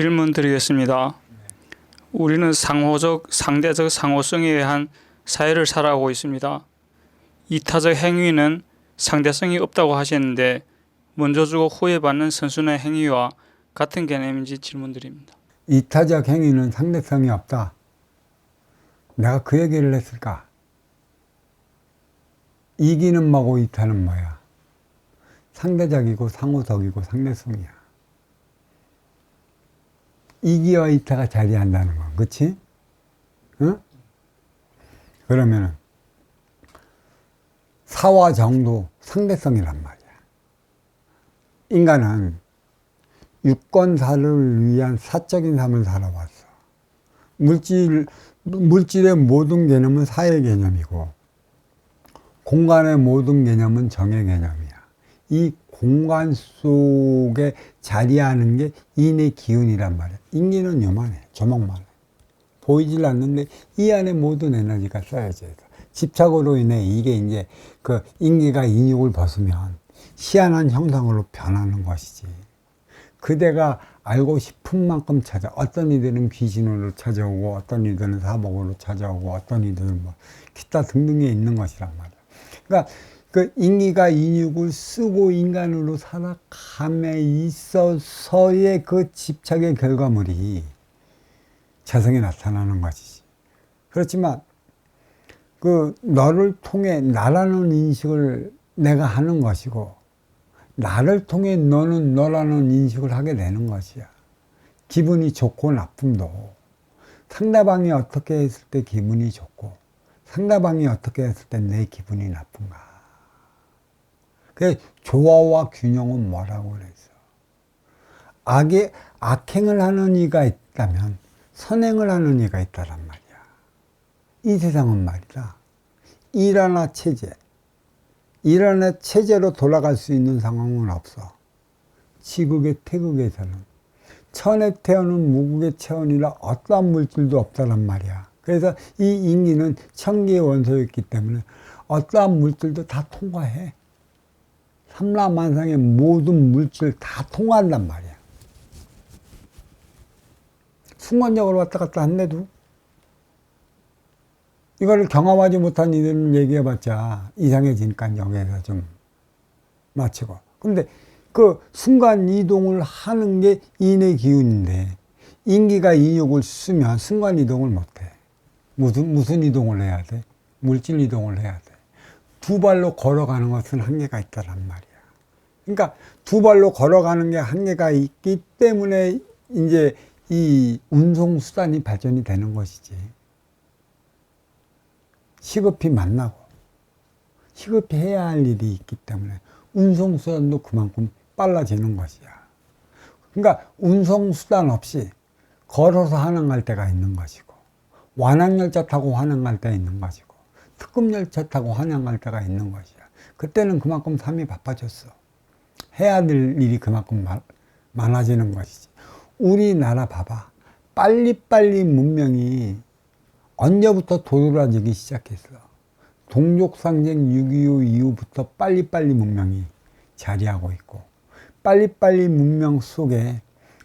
질문 드리겠습니다. 우리는 상호적, 상대적 상호성에 의한 사회를 살아가고 있습니다. 이타적 행위는 상대성이 없다고 하셨는데 먼저 주고 후에 받는 선순의 행위와 같은 개념인지 질문드립니다. 이타적 행위는 상대성이 없다. 내가 그 얘기를 했을까? 이기는 뭐고 이타는 뭐야? 상대적이고 상호적이고 상대성이야. 이기와 이타가 자리한다는 건, 그치? 응? 그러면은, 사와 정도 상대성이란 말이야. 인간은 유권사를 위한 사적인 삶을 살아왔어. 물질, 물질의 모든 개념은 사회 개념이고, 공간의 모든 개념은 정의 개념이야. 이 공간 속에 자리하는 게 인의 기운이란 말이야. 인기는 요만해. 조목만해. 보이질 않는데 이 안에 모든 에너지가 있어. 집착으로 인해 이게 이제 그 인기가 인육을 벗으면 희한한 형상으로 변하는 것이지. 그대가 알고 싶은 만큼 찾아. 어떤 이들은 귀신으로 찾아오고, 어떤 이들은 사복으로 찾아오고, 어떤 이들은 뭐, 기타 등등에 있는 것이란 말이야. 그러니까 그 인기가 인육을 쓰고 인간으로 살아감에 있어서의 그 집착의 결과물이 재성에 나타나는 것이지. 그렇지만 그 너를 통해 나라는 인식을 내가 하는 것이고 나를 통해 너는 너라는 인식을 하게 되는 것이야. 기분이 좋고 나쁨도 상대방이 어떻게 했을 때 기분이 좋고 상대방이 어떻게 했을 때 내 기분이 나쁜가. 그 조화와 균형은 뭐라고 그랬어? 악의 악행을 하는 이가 있다면 선행을 하는 이가 있다란 말이야. 이 세상은 말이다. 일하나 체제, 일하나 체제로 돌아갈 수 있는 상황은 없어. 지극의 태극에서는 천에 태어는 무국의 체온이라 어떠한 물질도 없다란 말이야. 그래서 이 인기는 천기의 원소였기 때문에 어떠한 물질도 다 통과해. 삼라만상의 모든 물질 다 통과한단 말이야. 순간적으로 왔다 갔다 한데도 이거를 경험하지 못한 이들은 얘기해봤자 이상해지니까 여기에서 좀 마치고. 근데 그 순간 이동을 하는 게 인의 기운인데 인기가 인욕을 쓰면 순간 이동을 못해. 무슨 무슨 이동을 해야 돼? 물질 이동을 해야 돼. 두 발로 걸어가는 것은 한계가 있다란 말이야. 그러니까 두 발로 걸어가는 게 한계가 있기 때문에 이제 이 운송 수단이 발전이 되는 것이지. 시급히 만나고 시급히 해야 할 일이 있기 때문에 운송 수단도 그만큼 빨라지는 것이야. 그러니까 운송 수단 없이 걸어서 환항할 때가 있는 것이고 완항열차 타고 환항할 때 있는 것이고 특급열차 타고 환영할 때가 있는 것이야. 그때는 그만큼 삶이 바빠졌어. 해야 될 일이 그만큼 많아지는 것이지. 우리나라 봐봐. 빨리빨리 문명이 언제부터 도드라지기 시작했어. 동족상쟁 6.25 이후부터 빨리빨리 문명이 자리하고 있고, 빨리빨리 문명 속에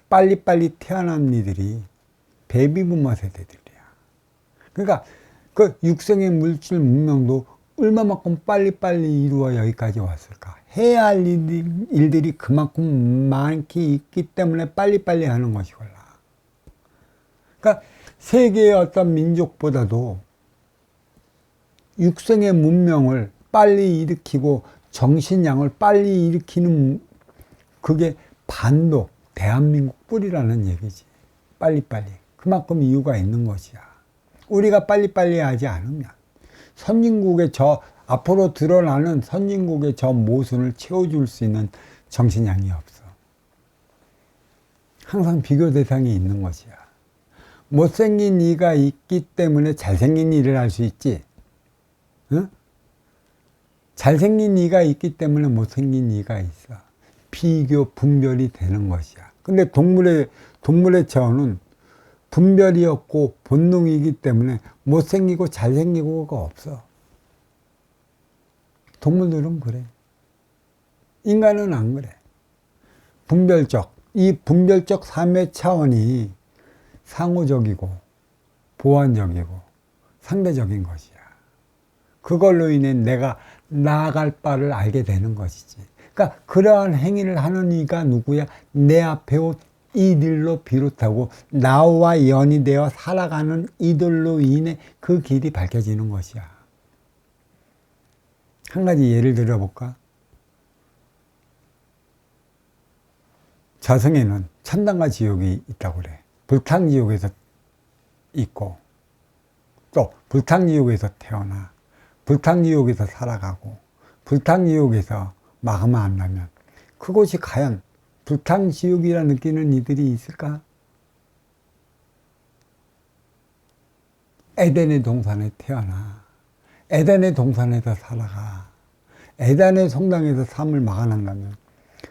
빨리빨리 태어난 이들이 베이비부머 세대들이야. 그러니까 그 육성의 물질 문명도 얼마만큼 빨리빨리 이루어 여기까지 왔을까? 해야 할 일들이 그만큼 많기 있기 때문에 빨리빨리 하는 것이걸라. 그러니까 세계의 어떤 민족보다도 육성의 문명을 빨리 일으키고 정신량을 빨리 일으키는 그게 반도 대한민국 뿌리라는 얘기지. 빨리빨리. 그만큼 이유가 있는 것이야. 우리가 빨리빨리 하지 않으면 선진국의 저 앞으로 드러나는 선진국의 저 모순을 채워줄 수 있는 정신량이 없어. 항상 비교 대상이 있는 것이야. 못생긴 이가 있기 때문에 잘생긴 일을 할 수 있지. 응? 잘생긴 이가 있기 때문에 못생긴 이가 있어. 비교, 분별이 되는 것이야. 근데 동물의, 동물의 체온은 분별이 없고 본능이기 때문에 못생기고 잘생기고가 없어. 동물들은 그래. 인간은 안 그래. 분별적, 이 분별적 삶의 차원이 상호적이고 보완적이고 상대적인 것이야. 그걸로 인해 내가 나아갈 바를 알게 되는 것이지. 그러니까 그러한 행위를 하는 이가 누구야? 내 앞에 온 이들로 비롯하고 나와 연이 되어 살아가는 이들로 인해 그 길이 밝혀지는 것이야. 한 가지 예를 들어볼까? 저승에는 천당과 지옥이 있다고 그래. 불탕 지옥에서 있고, 또 불탕 지옥에서 태어나, 불탕 지옥에서 살아가고, 불탕 지옥에서 마음 안 나면, 그곳이 과연 불탕지옥이라 느끼는 이들이 있을까? 에덴의 동산에 태어나, 에덴의 동산에서 살아가, 에덴의 성당에서 삶을 막아낸다면,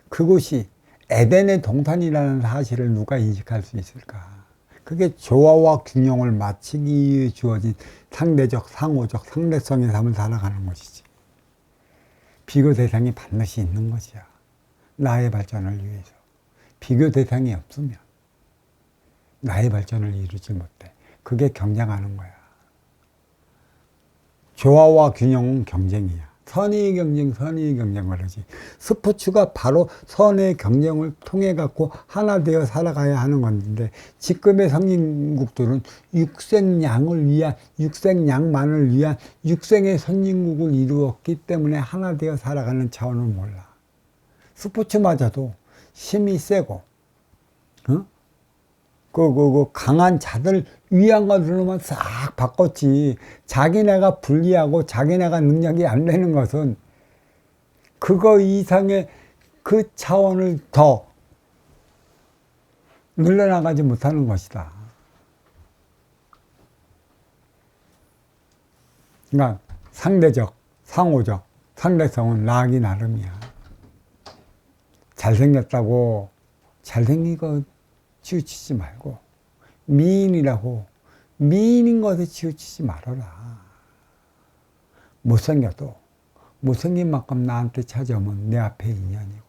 그곳이 에덴의 동산이라는 사실을 누가 인식할 수 있을까? 그게 조화와 균형을 맞추기 위해 주어진 상대적, 상호적, 상대성의 삶을 살아가는 것이지. 비교 대상이 반드시 있는 것이야. 나의 발전을 위해서. 비교 대상이 없으면 나의 발전을 이루지 못해. 그게 경쟁하는 거야. 조화와 균형은 경쟁이야. 선의의 경쟁, 선의의 경쟁 그러지. 스포츠가 바로 선의 경쟁을 통해 갖고 하나 되어 살아가야 하는 건데 지금의 선진국들은 육생양을 위한 육생양만을 위한 육생의 선진국을 이루었기 때문에 하나 되어 살아가는 차원을 몰라. 스포츠마저도 힘이 세고, 어? 그, 그, 그, 강한 자들 위한 것으로만 싹 바꿨지. 자기네가 불리하고 자기네가 능력이 안 되는 것은 그거 이상의 그 차원을 더 늘려나가지 못하는 것이다. 그러니까 상대적, 상호적, 상대성은 나기 나름이야. 잘생겼다고 잘생긴 거 치우치지 말고 미인이라고 미인인 것에 치우치지 말아라. 못생겨도 못생긴 만큼 나한테 찾아오면 내 앞에 인연이고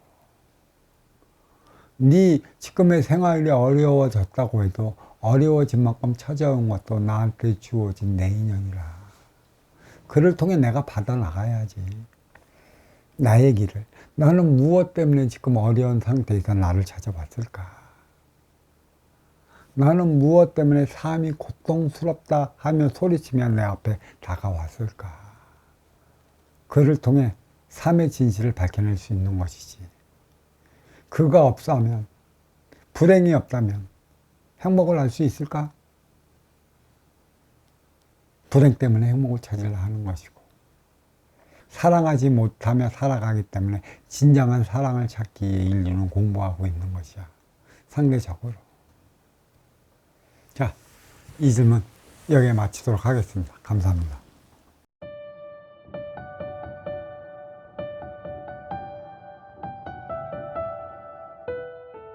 네 지금의 생활이 어려워졌다고 해도 어려워진 만큼 찾아온 것도 나한테 주어진 내 인연이라. 그를 통해 내가 받아나가야지. 나의 길을. 나는 무엇 때문에 지금 어려운 상태에서 나를 찾아왔을까? 나는 무엇 때문에 삶이 고통스럽다 하며 소리치며 내 앞에 다가왔을까? 그를 통해 삶의 진실을 밝혀낼 수 있는 것이지. 그가 없다면, 불행이 없다면 행복을 알 수 있을까? 불행 때문에 행복을 찾으려 하는 것이고, 사랑하지 못하며 살아가기 때문에 진정한 사랑을 찾기 위해 인류는 공부하고 있는 것이야. 상대적으로. 자, 이 질문 여기에 마치도록 하겠습니다. 감사합니다.